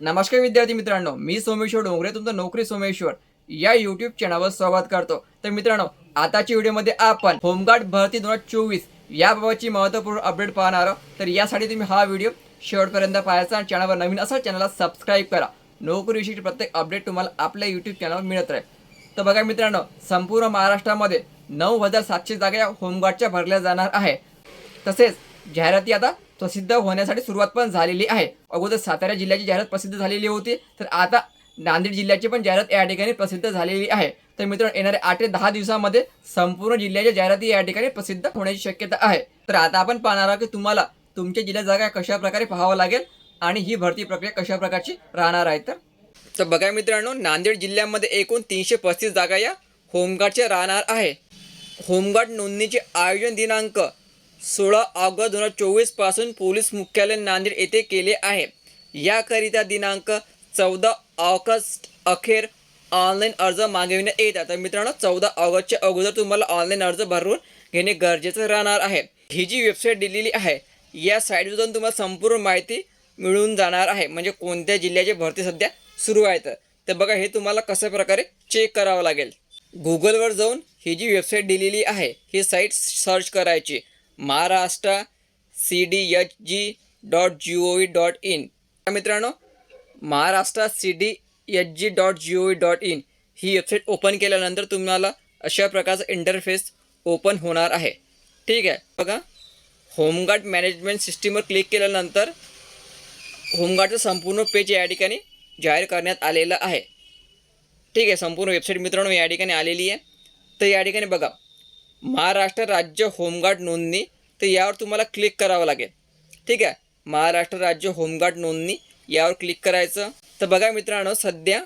नमस्कार विद्यार्थी मित्रांनो मी सोमेश्वर डोंगरे तुमचं नोकरी सोमेश्वर. या युट्यूब चॅनलवर स्वागत करतो. तर मित्रांनो आताच्या व्हिडिओमध्ये आपण होमगार्ड भरती दोन हजार चोवीस याबाबतची महत्त्वपूर्ण अपडेट पाहणार आहोत. तर यासाठी तुम्ही हा व्हिडिओ शेवटपर्यंत पाहायचा आणि चॅनलवर नवीन असा चॅनलला सबस्क्राईब करा. नोकरीविषयी प्रत्येक अपडेट तुम्हाला आपल्या यूट्यूब चॅनलवर मिळत राहील. तर बघा मित्रांनो संपूर्ण महाराष्ट्रामध्ये नऊ हजार सातशे जागा या होमगार्डच्या भरल्या जाणार आहे. तसेच जाहिराती आता प्रसिद्ध होण्यासाठी सुरुवात पण झालेली आहे. अगोदर सातारा जिल्ह्याची जाहिरात प्रसिद्ध झालेली होती तर आता नांदेड जिल्ह्याची पण जाहिरात या ठिकाणी प्रसिद्ध झालेली आहे. तर मित्रांनो येणाऱ्या आठ ते दहा दिवसामध्ये संपूर्ण जिल्ह्याच्या जाहिराती या ठिकाणी प्रसिद्ध होण्याची शक्यता आहे. तर आता आपण पाहणार आहोत की तुम्हाला तुमच्या जिल्ह्यात जागा कशा प्रकारे पाहावं लागेल आणि ही भरती प्रक्रिया कशा प्रकारची राहणार आहे तर? तर बघा मित्रांनो नांदेड जिल्ह्यामध्ये एकूण तीनशे पस्तीस जागा या होमगार्डच्या राहणार आहे. होमगार्ड नोंदणीचे आयोजन दिनांक सोळा ऑगस्ट दोन हजार चोवीसपासून पोलीस मुख्यालय नांदेड येथे केले आहे. याकरिता दिनांक चौदा ऑगस्ट अखेर ऑनलाईन अर्ज मागविण्यात येतात. तर मित्रांनो चौदा ऑगस्टच्या अगोदर तुम्हाला ऑनलाईन अर्ज भरून घेणे गरजेचं राहणार आहे. ही जी वेबसाईट दिलेली आहे या साईटवर जाऊन तुम्हाला संपूर्ण माहिती मिळून जाणार आहे. म्हणजे कोणत्या जिल्ह्याची भरती सध्या सुरू आहेत. तर तर बघा हे तुम्हाला कशा प्रकारे चेक करावं लागेल. गुगलवर जाऊन ही जी वेबसाईट दिलेली आहे ही साईट सर्च करायची. Maharashtra C D H G dot G O V dot in मित्रांनो Maharashtra C D H G dot G O V dot in he website open केल्यानंतर तुम्हाला अशा प्रकारचं इंटरफेस ओपन होणार आहे. ठीक आहे? बघा होमगार्ड मॅनेजमेंट सिस्टीमवर क्लिक केल्यानंतर होमगार्डचं संपूर्ण पेज या ठिकाणी जाहीर करण्यात आलेलं आहे. ठीक आहे? संपूर्ण वेबसाईट मित्रांनो या ठिकाणी आलेली आहे. तर या ठिकाणी बघा महाराष्ट्र राज्य होमगार्ड नोंदणी तर यावर तुम्हाला क्लिक करावं लागेल. ठीक आहे? महाराष्ट्र राज्य होमगार्ड नोंदणी यावर क्लिक करायचं. तर बघा मित्रांनो सध्या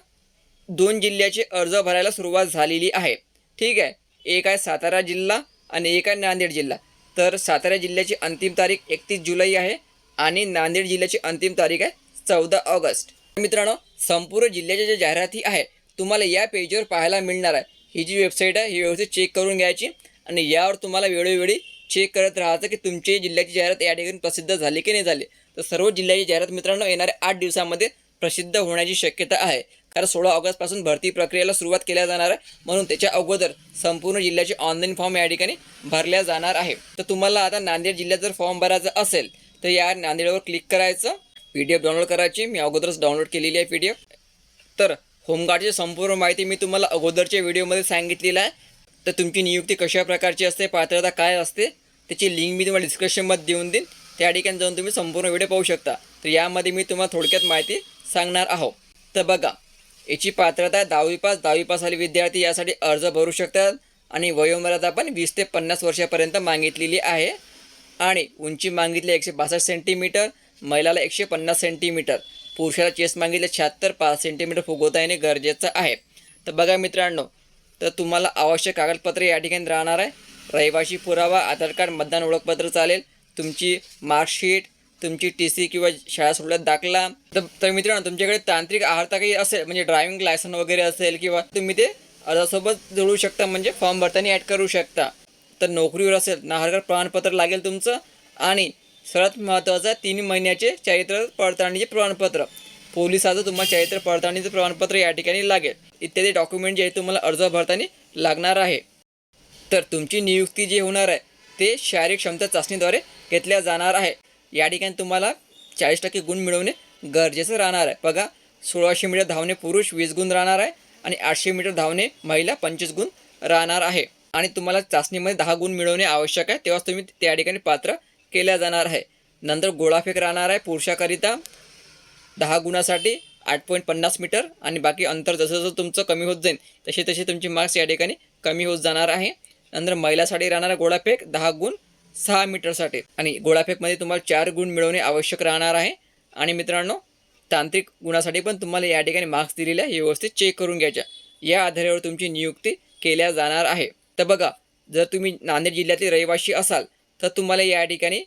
दोन जिल्ह्याचे अर्ज भरायला सुरुवात झालेली आहे. ठीक आहे? एक आहे सातारा जिल्हा आणि एक आहे नांदेड जिल्हा. तर सातारा जिल्ह्याची अंतिम तारीख एकतीस जुलै आहे आणि नांदेड जिल्ह्याची अंतिम तारीख आहे चौदा ऑगस्ट. मित्रांनो संपूर्ण जिल्ह्याच्या ज्या जाहिराती आहे तुम्हाला या पेजवर पाहायला मिळणार आहे. ही जी वेबसाईट आहे ही व्यवस्थित चेक करून घ्यायची. आणि यावर तुम्हाला वेळोवेळी चेक करत राहायचं की तुमची जिल्ह्याची जाहिरात या ठिकाणी प्रसिद्ध झाली की नाही झाली. तर सर्व जिल्ह्याची जाहिरात मित्रांनो येणाऱ्या आठ दिवसामध्ये प्रसिद्ध होण्याची शक्यता आहे. कारण सोळा ऑगस्टपासून भरती प्रक्रियेला सुरुवात केल्या जाणार आहे. म्हणून त्याच्या अगोदर संपूर्ण जिल्ह्याचे ऑनलाईन फॉर्म या ठिकाणी भरल्या जाणार आहे. तर तुम्हाला आता नांदेड जिल्ह्यात जर फॉर्म भरायचा असेल तर या नांदेडवर क्लिक करायचं. पी डी एफ डाउनलोड करायची. मी अगोदरच डाउनलोड केलेली आहे पी डी एफ तर होमगार्डची संपूर्ण माहिती मी तुम्हाला अगोदरच्या व्हिडिओमध्ये सांगितलेलं आहे. तर तुमची नियुक्ती कशा प्रकारची असते पात्रता काय असते त्याची लिंक मी तुम्हाला डिस्क्रिप्शनमध्ये देऊन देईन. त्या ठिकाणी जाऊन तुम्ही संपूर्ण व्हिडिओ पाहू शकता. तर यामध्ये मी तुम्हाला थोडक्यात माहिती सांगणार आहोत. तर बघा याची पात्रता दहावी पास दहावी पास आले विद्यार्थी यासाठी अर्ज भरू शकतात आणि वयोमर्यादा पण वीस ते पन्नास वर्षापर्यंत मागितलेली आहे. आणि उंची मागितली एकशे बासष्ट सेंटीमीटर महिलाला एकशे पन्नास सेंटीमीटर पुरुषाला चेस्ट मागितले शहात्तर पाच सेंटीमीटर फुगवता येणे गरजेचं आहे. तर बघा मित्रांनो तर तुम्हाला आवश्यक कागदपत्रे या ठिकाणी राहणार आहे. रहिवाशी पुरावा आधार कार्ड मतदान ओळखपत्र चालेल. तुमची मार्कशीट तुमची टी सी किंवा शाळा सोडल्यात दाखला. तर मित्रांनो तुमच्याकडे तांत्रिक आहारता काही असेल म्हणजे ड्रायव्हिंग लायसन वगैरे असेल किंवा तुम्ही ते अर्जासोबत जोडू शकता म्हणजे फॉर्म भरताना ॲड करू शकता. तर नोकरीवर असेल नाहरकर प्रमाणपत्र लागेल तुमचं. आणि सर्वात महत्त्वाचं तीन महिन्याचे चारित्र पडताळणीचे प्रमाणपत्र. पोलिसाचं तुम्हाला चरित्र पडताळणीचं प्रमाणपत्र या ठिकाणी लागेल. इत्यादी डॉक्युमेंट जे आहे तुम्हाला अर्ज भरताना लागणार आहे. तर तुमची नियुक्ती जी होणार आहे ते शारीरिक क्षमता चाचणीद्वारे घेतल्या जाणार आहे. या ठिकाणी तुम्हाला चाळीस टक्के गुण मिळवणे गरजेचं राहणार आहे. बघा सोळाशे मीटर धावणे पुरुष वीस गुण राहणार आहे आणि आठशे मीटर धावणे महिला पंचवीस गुण राहणार आहे. आणि तुम्हाला चाचणीमध्ये दहा गुण मिळवणे आवश्यक आहे. तेव्हाच तुम्ही त्या ठिकाणी पात्र केल्या जाणार आहे. नंतर गोळाफेक राहणार आहे पुरुषाकरिता. दहा गुणासाठी आठ पॉईंट पन्नास मीटर आणि बाकी अंतर जसं जसं तुमचं कमी होत जाईल तसे तसे तुमचे मार्क्स या ठिकाणी कमी होत जाणार आहे. नंतर महिलासाठी राहणारा गोळाफेक दहा गुण सहा मीटरसाठी आणि गोळाफेकमध्ये तुम्हाला चार गुण मिळवणे आवश्यक राहणार आहे. आणि मित्रांनो तांत्रिक गुणासाठी पण तुम्हाला या ठिकाणी मार्क्स दिलेले आहे व्यवस्थित चेक करून घ्यायच्या. या आधारावर तुमची नियुक्ती केल्या जाणार आहे. तर बघा जर तुम्ही नांदेड जिल्ह्यातील रहिवासी असाल तर तुम्हाला या ठिकाणी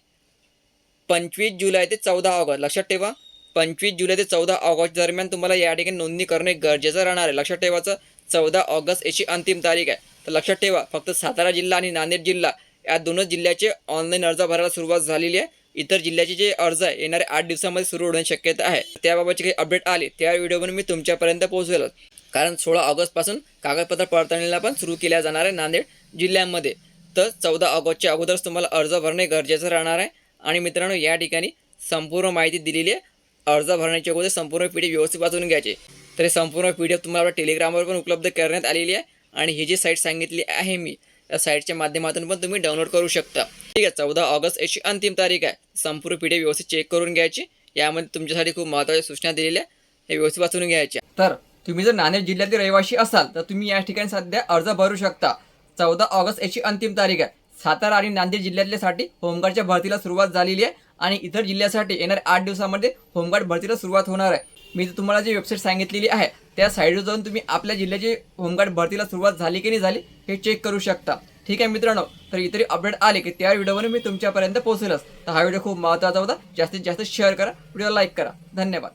पंचवीस जुलै ते चौदा ऑगस्ट लक्षात ठेवा. पंचवीस जुलै ते चौदा ऑगस्ट दरम्यान तुम्हाला या ठिकाणी नोंदणी करणे गरजेचं राहणार आहे. लक्षात ठेवायचं चौदा ऑगस्ट याची अंतिम तारीख आहे. तर लक्षात ठेवा फक्त सातारा जिल्हा आणि नांदेड जिल्हा या दोनच जिल्ह्याचे ऑनलाईन अर्ज भरायला सुरुवात झालेली आहे. इतर जिल्ह्याचे जे अर्ज आहे येणाऱ्या आठ दिवसामध्ये सुरू होण्याची शक्यता आहे. त्याबाबतची काही अपडेट आली त्या व्हिडिओवर मी तुमच्यापर्यंत पोहोचवेल. कारण सोळा ऑगस्टपासून कागदपत्र पडताळणीला पण सुरू केल्या जाणार आहे नांदेड जिल्ह्यामध्ये. तर चौदा ऑगस्टच्या अगोदरच तुम्हाला अर्ज भरणे गरजेचं राहणार आहे. आणि मित्रांनो या ठिकाणी संपूर्ण माहिती दिलेली आहे. अर्ज भरण्याच्या अगोदर संपूर्ण पी डी व्यवस्थित वाचून घ्यायचे. तर हे संपूर्ण पी डी एफ तुम्हाला टेलिग्रामवर पण उपलब्ध करण्यात आलेली आहे. आणि ही जी साईट सांगितली आहे मी त्या साईटच्या माध्यमातून पण तुम्ही डाउनलोड करू शकता. ठीक आहे चौदा ऑगस्ट याची अंतिम तारीख आहे. संपूर्ण पी डी एफ व्यवस्थित चेक करून घ्यायची. यामध्ये तुमच्यासाठी खूप महत्त्वाच्या सूचना दिलेल्या आहे हे व्यवस्थित वाचून घ्यायच्या. तर तुम्ही जर नांदेड जिल्ह्यातील रहिवासी असाल तर तुम्ही या ठिकाणी सध्या अर्ज भरू शकता. चौदा ऑगस्ट याची अंतिम तारीख आहे. सातारा आणि नांदेड जिल्ह्यातल्यासाठी होमगार्डच्या भरतीला सुरुवात झालेली आहे. आणि इतर जिल्ह्यासाठी येणाऱ्या आठ दिवसामध्ये होमगार्ड भरतीला सुरुवात होणार आहे. मी तुम्हाला जी वेबसाईट सांगितलेली आहे त्या साईडवर जाऊन तुम्ही आपल्या जिल्ह्याची होमगार्ड भरतीला सुरुवात झाली की नाही झाली हे चेक करू शकता. ठीक आहे मित्रांनो तर इतरी अपडेट आले की त्या व्हिडिओवर मी तुमच्यापर्यंत पोहोचेलच. तर हा व्हिडिओ खूप महत्त्वाचा होता. जास्तीत जास्त शेअर करा व्हिडिओ लाईक करा. धन्यवाद.